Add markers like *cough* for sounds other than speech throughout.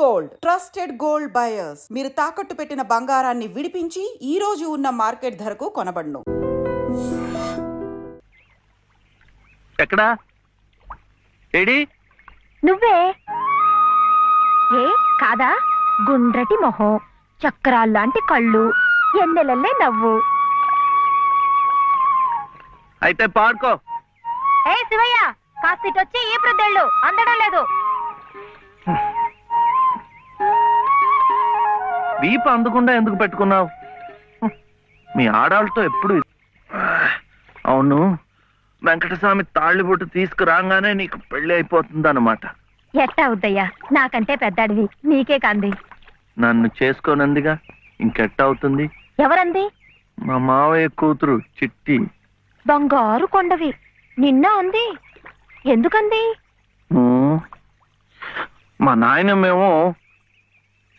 Gold. Trusted gold buyers. మీరు తాకట్టు పెట్టిన బంగారాన్ని విడిపించి ఈ రోజు ఉన్న మార్కెట్ ధరకు కొనబడును. ఎక్కడా? ఏడి? నువ్వే? ఏ కాదా? గుండ్రటి మొహం. చక్రాల్లాంటి కళ్ళు. ఎన్నెలల్లే నవ్వు. అయితే పాడుకో. ఏ శివయ్య! కాస్త వచ్చి ఈ ప్రద్దెళ్ళు. అందడం లేదు. వీపు అందకుండా ఎందుకు పెట్టుకున్నావు? మీ ఆడాళ్ళతో ఎప్పుడు. అవును వెంకటస్వామి తాళ్ళిబొట్టు తీసుకురాగానే నీకు పెళ్ళి అయిపోతుంది అనమాట ఎట్టా నాకంటే పెద్దాడివి. నీకే కాంది. నన్ను చేసుకోనందిగా? ఇంకెట్ట అవుతుంది? ఎవరంది? మా మావయ్య కూతురు చిట్టి. బంగారు కొండవి. నిన్న అంది. ఎందుకంది. మా నాయనమేమో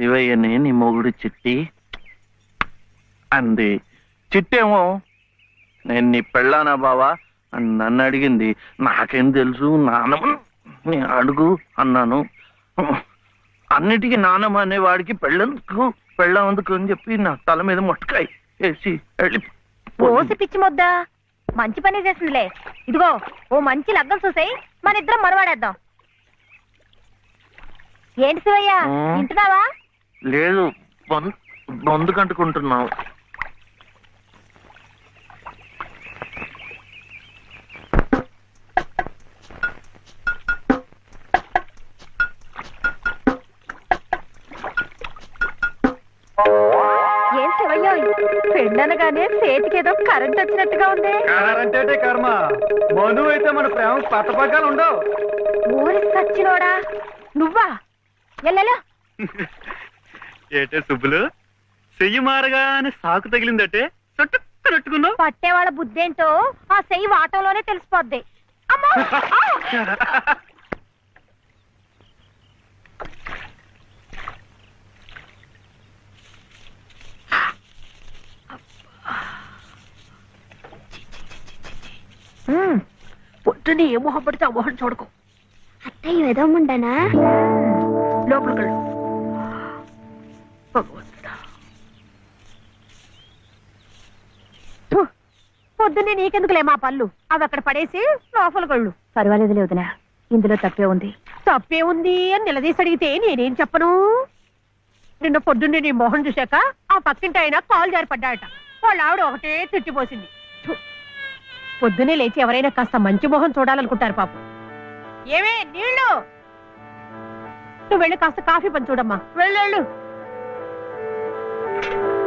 శివయ్యని నీ మొగుడు చిట్టి అంది. చిట్టేమో నేను నీ పెళ్ళానా బావా? అని నన్ను అడిగింది. నాకేం తెలుసు నానమ్మ నీ అడుగు అన్నాను. అన్నిటికీ నానమ్మ అనేవాడికి పెళ్ళందుకు పెళ్ళందుకు అని చెప్పి నా తల మీద మొట్టకాయ వేసి వెళ్ళి ఓసి పిచ్చి మొద్దా? మంచి పని చేసిందిలే. ఇదిగో ఓ మంచి లగ్గం చూసాయి. మన ఇద్దరం మరవాడేద్దాం. ఏంటి శివయ్య. వింటున్నావా? లేదు బొందు బొందు కంటుకుంటున్నావు ఏం శివయ్య పెళ్ళనగానే చేతికేదో కరెంట్ వచ్చినట్టుగా ఉంది. అంటే కర్మ. మను అయితే మన ప్రేమ పట్టపగ్గాలు ఉండవు. ఊరి సచ్చినోడా నువ్వా? ఎల్లెలా *laughs* ఏటే సుబ్బులు? చెయ్యి మారగానే సాకు తగిలిందటే చుట్టుకున్నట్టుకున్నావు పట్టేవాళ్ళ బుద్ధేంటో ఆ సెయ్యి వాటంలోనే తెలిసిపోద్ది. అమ్మో! ఆ! ఉమ్, పొద్దున్నే ఏ మొహం పడితే ఆ మొహం చూడకు. అత్తయ్య ఏదో ఉండనా లోపలికి వెళ్ళు. భగవంతుడా పొద్దున్నే నీకెందుకులే మా పళ్ళు? అవి అక్కడ పడేసి లోపలికి వెళ్ళు పర్వాలేదు వదినా ఇందులో తప్పే ఉంది. తప్పే ఉంది అని నిలదీసి అడిగితే నేనేం చెప్పను? నిన్న పొద్దున్నే నీ మొహం చూశాక ఆ పక్కింటి ఆయన కాలు జారిపడ్డాయట వాళ్ళ ఆవిడ ఒకటే తిట్టిపోసింది థు. పొద్దున్నే లేచి ఎవరైనా కాస్త మంచి మొహం చూడాలనుకుంటారు పాపం. ఏమే నీళ్ళు? నువ్వు వెళ్ళి కాస్త కాఫీ పని చూడమ్మా. వెళ్ళు. లలితం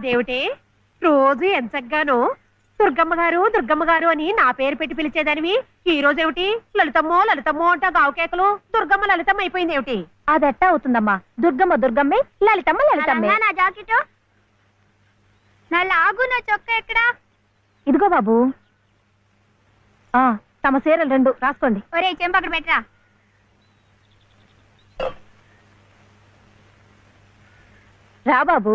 అదేమిటి? రోజు ఎంచగ్గాను? దుర్గమ్మ గారు దుర్గమ్మ గారు అని నా పేరు పెట్టి పిలిచేదానివి? ఈ రోజు ఏమిటి లలితమ్మో లలితమ్మో అంటా గావుకేకలు దుర్గమ్మ లలితమ్మ అయిపోయింది ఏమిటి అదెట్టా అవుతుందమ్మా? దుర్గమ్మ దుర్గమ్మే? లలితమ్మ లలితమ్మే? నా జాకెట్. నా లాగు నా చొక్కా ఎక్కడా? ఇదిగో బాబు. ఆ తమ చీరలు రెండు. రాసుకోండి. ఒరే చెంప అక్కడ పెట్టరా. రా బాబు.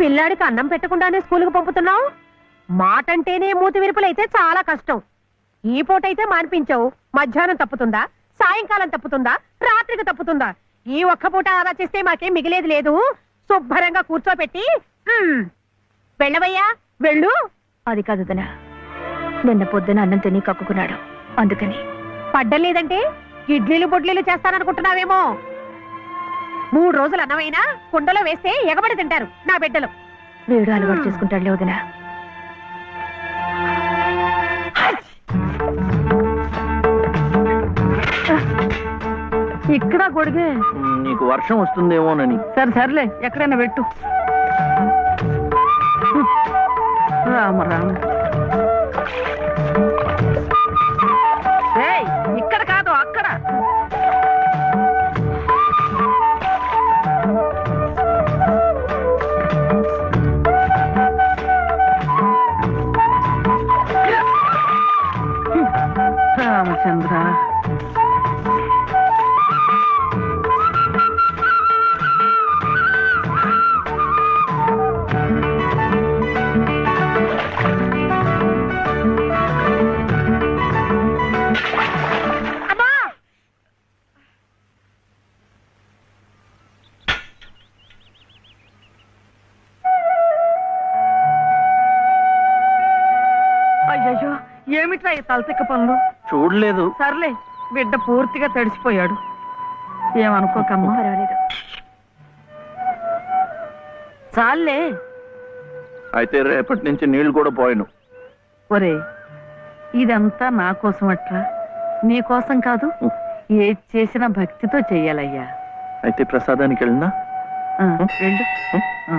పిల్లాడికి అన్నం పెట్టకుండానే స్కూలుకు పంపుతున్నావు? మాటంటేనే మూతి విరుపులైతే చాలా కష్టం. ఈ పూటైతే మానిపించావు. మధ్యాహ్నం తప్పుతుందా? సాయంకాలం తప్పుతుందా? రాత్రికి తప్పుతుందా? ఈ ఒక్క పూట ఆదా చేస్తే మాకేం మిగిలేది లేదు. శుభ్రంగా కూర్చోపెట్టి "ఉమ్, వెళ్ళవయ్యా వెళ్ళు. అది కాదు వదినా. నిన్న పొద్దున అన్నం తిని కక్కుకున్నాడు. అందుకని. పడ్డం లేదంటే ఇడ్లీలు బొడ్లీలు చేస్తాననుకుంటున్నావేమో. మూడు రోజులు అన్నమైనా కుండలో వేస్తే ఎగబడి తింటారు నా బిడ్డలు. వీడు అలవాటు చేసుకుంటాడులే వదినా. ఇక్కడ గొడిగే నీకు వర్షం వస్తుందేమోనని. సరే సర్లే ఎక్కడైనా పెట్టు. రామ రామ. ఏమిట్రా ఈ తలతిక్క పనులు? చూడలేదు. సర్లే బిడ్డ పూర్తిగా తడిసిపోయాడు ఏమనుకోకమ్మా పర్వాలేదు. చాలే అయితే రేపటి నుంచి నీళ్ళు కూడా పోయాను. ఒరే ఇదంతా నా కోసం అట్రా నీ కోసం కాదు ఏది చేసినా భక్తితో చెయ్యాలయ్యా. అయితే ప్రసాదానికి వెళ్ళినా? ఆ, వెళ్ళు. ఆ.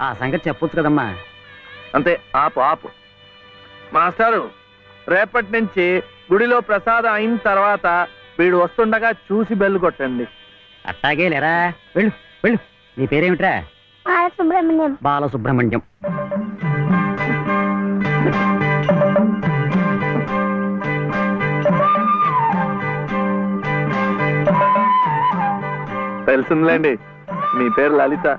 ఆ సంగతి చెప్పొచ్చు కదమ్మా. అంతే ఆపు ఆపు. మాస్టారు రేపటి నుంచి గుడిలో ప్రసాదం అయిన తర్వాత వీడు వస్తుండగా చూసి బెల్లు కొట్టండి. అట్టాగే లేరా? వెళ్ళు వెళ్ళు. నీ పేరేమిట్రా? బాలసుబ్రహ్మణ్యం. బాలసుబ్రహ్మణ్యం. తెలిసిందిలేండి మీ పేరు లలిత.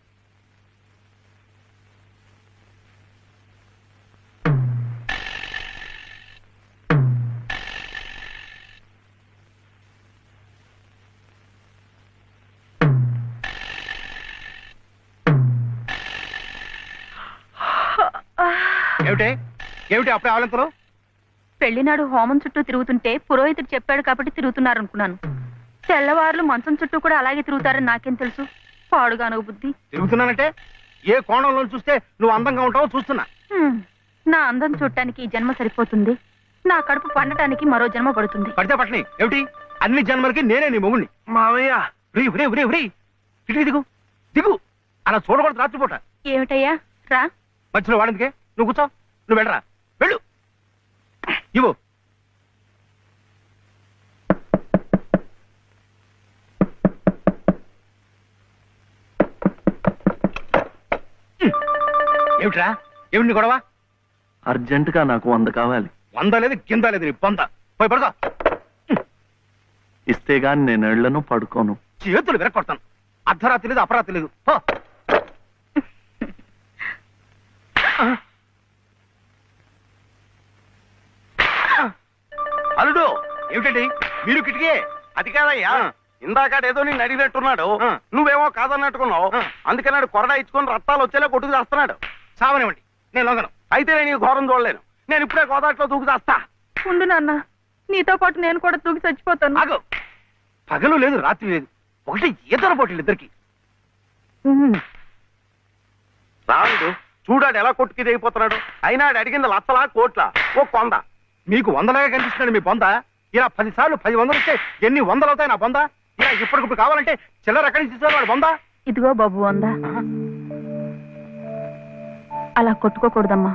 ఏమిటి? ఏమిటి అప్పుడే పెళ్ళినాడు హోమం చుట్టూ తిరుగుతుంటే పురోహితుడు చెప్పాడు కాబట్టి తిరుగుతున్నారు అనుకున్నాను తెల్లవారులు మంచం చుట్టూ కూడా అలాగే తిరుగుతారని నాకేం తెలుసు? పాడుగాను బుద్ధి. తిరుగుతున్నానంటే? ఏ కోణంలో చూస్తే నువ్వు అందంగా ఉంటావో చూస్తున్నా. హ్మ్. నా అందం చూడటానికి ఈ జన్మ సరిపోతుంది. నా కడుపు పండటానికి మరో జన్మ పడుతుంది. పడితే పట్టని. ఏమిటి? అన్ని జన్మలకి నేనే నీ మొగుణ్ణి. మావయ్య. ఉరి ఉరి ఉరి ఉరి ఇటు దిగు. దిగు. అలా చూడకూడదు రాత్రిపూట. ఏమిటయ్యా? రా. మధ్యలో వాడిందికే? నువ్వు కూర్చో. నువ్వు వెళ్ళరా? వెళ్ళు. ఇవ్వు. ఏమిట్రా? ఏమిటి గొడవ? అర్జెంటుగా నాకు వంద కావాలి. వంద లేదు కింద లేదు నీ పొంద పోయి పడుకో. ఇస్తే గాని నేను ఎళ్ళను పడుకోను. చేతులు విరక్కొడతాను అర్ధరాత్రి లేదు అపరాత్రి లేదు. పో. ఏమిటండి? మీరు కిటికీ? అది కాదయ్యా. ఇందాక ఏదో నేను అడిగినట్టున్నాడు. నువ్వేమో కాదన్నట్టుకున్నావు. అందుకన్నాడు కొరడా ఇచ్చుకొని రక్తాలు వచ్చేలా కొట్టుకు చేస్తున్నాడు. సావనివ్వండి నేను లొంగను. అయితే నేను ఘోరం చూడలేను. నేను ఇప్పుడే గోదాట్లో దూకు చేస్తా. ఉండు నాన్న. నీతో పాటు నేను కూడా దూకి చచ్చిపోతాను. ఆగు. పగలు లేదు రాత్రి లేదు. ఒకటి ఈతల పోటీలు ఇద్దరికి. రాడు చూడాడు ఎలా కొట్టుకి అయిపోతున్నాడు. అయినా అడిగింది లచ్చలా కోట్ల? ఓ కొంద మీకు వందలాగా కనిపిస్తున్నాడు మీ బొంద. ఇలా పది సార్లు పది వందలు ఇస్తే ఎన్ని వందలు అవుతాయి నా బొంద? ఇలా ఇప్పటికిప్పుడు కావాలంటే చిల్లర ఎక్కడి నుంచి తీసుకోవాలి వాడు బొంద? ఇదిగో బాబు అందా అలా కొట్టుకోకూడదమ్మా.